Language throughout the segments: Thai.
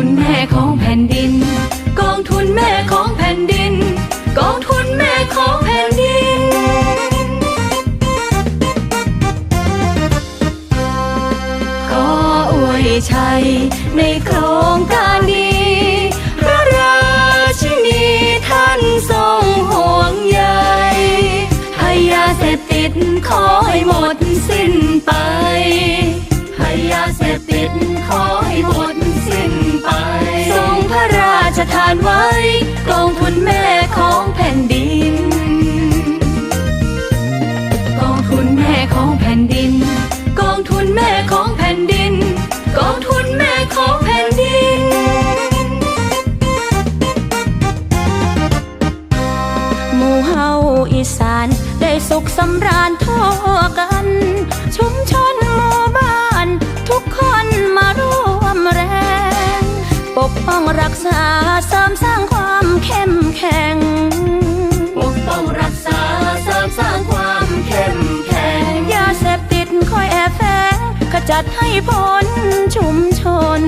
ทุนแม่ของแผ่นดิน กองทุนแม่ของแผ่นดิน กองทุนแม่ของแผ่นดิน ขออวยชัยในโครงการดี ราชทานไว้กองทุนแม่ของแผ่นดิน กองทุนแม่ของแผ่นดิน กองทุนแม่ของแผ่นดิน กองทุนแม่ของแผ่นดิน หมู่เฮาอีสานได้สุขสำราญทั่วกันัดให้พ้นชุมชน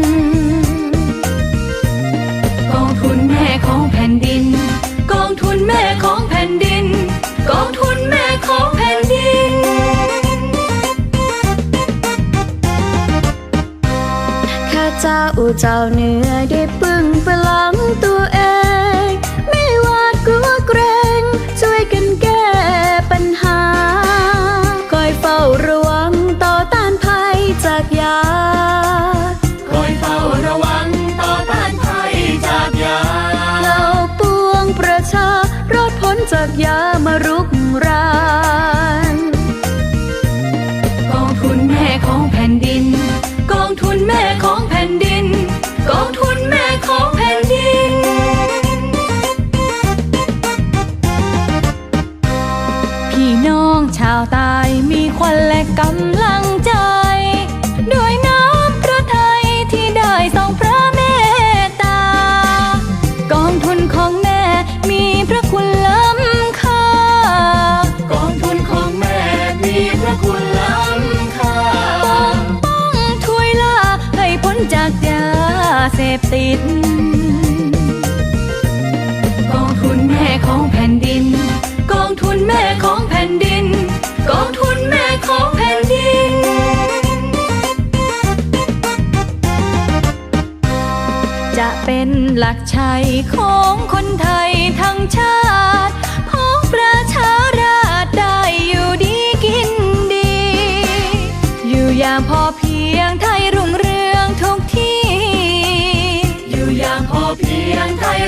กองทุนแม่ของแผ่นดิน กองทุนแม่ของแผ่นดิน กองทุนแม่ของแผ่นดิน ข้าเจ้าเจ้าเหนือได้ปึงประลังตัวเอง ทุนแม่ของแผ่นดิน กองทุนแม่ของแผ่นดิน กองทุนแม่ของแผ่นดิน พี่น้องชาวใตายมีควันและกำลัง เสพติด กองทุนแม่ของแผ่นดิน กองทุนแม่ของแผ่นดิน กองทุนแม่ของแผ่นดิน จะเป็นหลักชัยของคนไทยทั้งชาติของประชาราษฎร์ได้อยู่ดีกินดี อยู่อย่างพอเพียง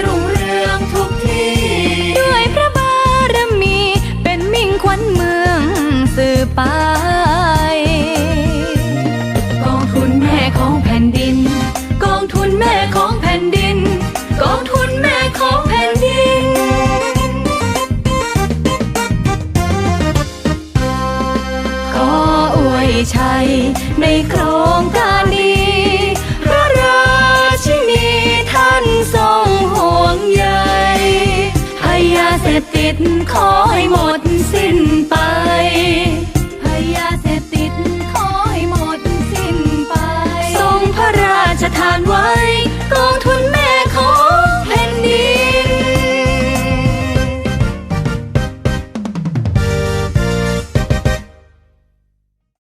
รุ่งเรืองทุกที่ด้วยพระบารมีเป็นมิ่งขวัญเมืองสืบไปกองทุนแม่ของแผ่นดิน กองทุนแม่ของแผ่นดิน กองทุนแม่ของแผ่นดินขออวยชัยในโครงการ ดขอให้หมด